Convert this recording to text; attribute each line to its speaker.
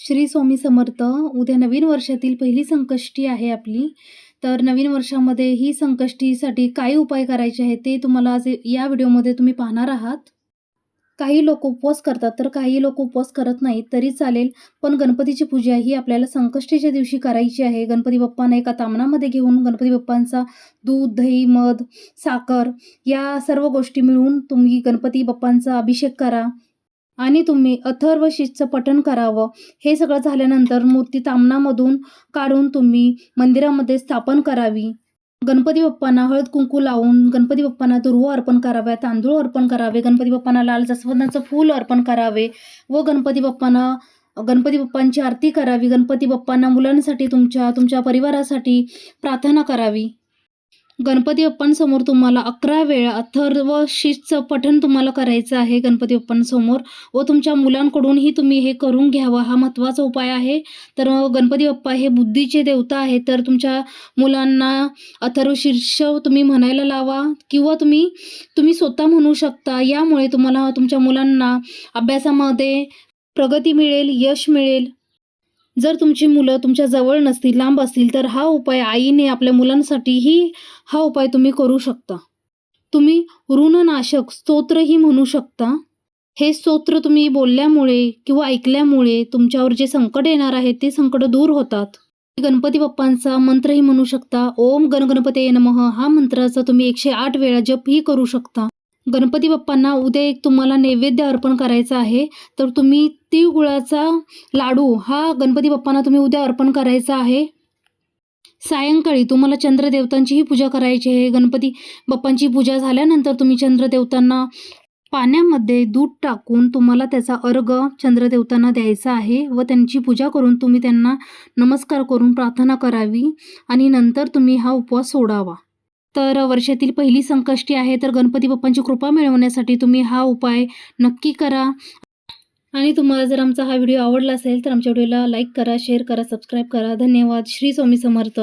Speaker 1: श्री स्वामी समर्थ उद्या नवीन वर्षातील पहिली संकष्टी आहे आपली. तर नवीन वर्षामध्ये ही संकष्टीसाठी काय उपाय करायचे आहेत ते तुम्हाला आज या व्हिडिओमध्ये तुम्ही पाहणार आहात. काही लोक उपवास करतात तर काही लोक उपवास करत नाहीत तरी चालेल. पण गणपतीची पूजा ही आपल्याला संकष्टीच्या दिवशी करायची आहे. गणपती बाप्पांना एका तामणामध्ये घेऊन गणपती बाप्पांचा दूध दही मध साखर या सर्व गोष्टी मिळून तुम्ही गणपती बाप्पांचा अभिषेक करा. आणि तुम्ही अथर्व शीतचं पठण करावं. हे सगळं झाल्यानंतर मूर्ती तामणामधून काढून तुम्ही मंदिरामध्ये स्थापन करावी. गणपती बाप्पांना हळद कुंकू लावून गणपती बाप्पांना दुर्व अर्पण कराव्या तांदूळ अर्पण करावे गणपती बाप्पांना लाल जास्वंदाचं फूल अर्पण करावे व गणपती बाप्पांना गणपती बाप्पांची आरती करावी. गणपती बाप्पांना मुलांसाठी तुमच्या तुमच्या परिवारासाठी प्रार्थना करावी. गणपती बाप्पांसमोर तुम्हाला अकरा वेळा अथर्व शीतचं पठण तुम्हाला करायचं आहे गणपती बाप्पांसमोर व तुमच्या मुलांकडूनही तुम्ही हे करून घ्यावं. हा महत्त्वाचा उपाय आहे. तर गणपती बाप्पा हे बुद्धीचे देवता आहे तर तुमच्या मुलांना अथर्व शीर्ष तुम्ही म्हणायला लावा किंवा तुम्ही तुम्ही स्वतः म्हणू शकता. यामुळे तुम्हाला तुमच्या मुलांना अभ्यासामध्ये प्रगती मिळेल यश मिळेल. जर तुमची मुलं तुमच्या जवळ नसतील लांब असतील तर हा उपाय आईने आपल्या मुलांसाठीही हा उपाय तुम्ही करू शकता. तुम्ही ऋणनाशक स्तोत्रही म्हणू शकता. हे स्तोत्र तुम्ही बोलल्यामुळे किंवा ऐकल्यामुळे तुमच्यावर जे संकट येणार आहे ते संकट दूर होतात. गणपती बाप्पांचा मंत्रही म्हणू शकता ओम गणगणपते नमः हा मंत्राचा तुम्ही एकशे आठ वेळा जपही करू शकता. गणपती बाप्पांना उद्या एक तुम्हाला नैवेद्य अर्पण करायचं आहे. तर तुम्ही तिळगुळाचा लाडू हा गणपती बाप्पांना तुम्ही उद्या अर्पण करायचा आहे. सायंकाळी तुम्हाला चंद्रदेवतांचीही पूजा करायची आहे. गणपती बाप्पांची पूजा झाल्यानंतर तुम्ही चंद्रदेवतांना पाण्यामध्ये दूध टाकून तुम्हाला त्याचा अर्घ चंद्रदेवतांना द्यायचा आहे व त्यांची पूजा करून तुम्ही त्यांना नमस्कार करून प्रार्थना करावी आणि नंतर तुम्ही हा उपवास सोडावा. तर वर्षातील पहिली संकष्टी आहे तर गणपती बाप्पांची कृपा मिळवण्यासाठी तुम्ही हा उपाय नक्की करा. आणि तुम्हाला जर आमचा हा व्हिडिओ आवडला असेल तर आमच्या व्हिडिओला लाईक करा शेअर करा सबस्क्राईब करा. धन्यवाद. श्री स्वामी समर्थ.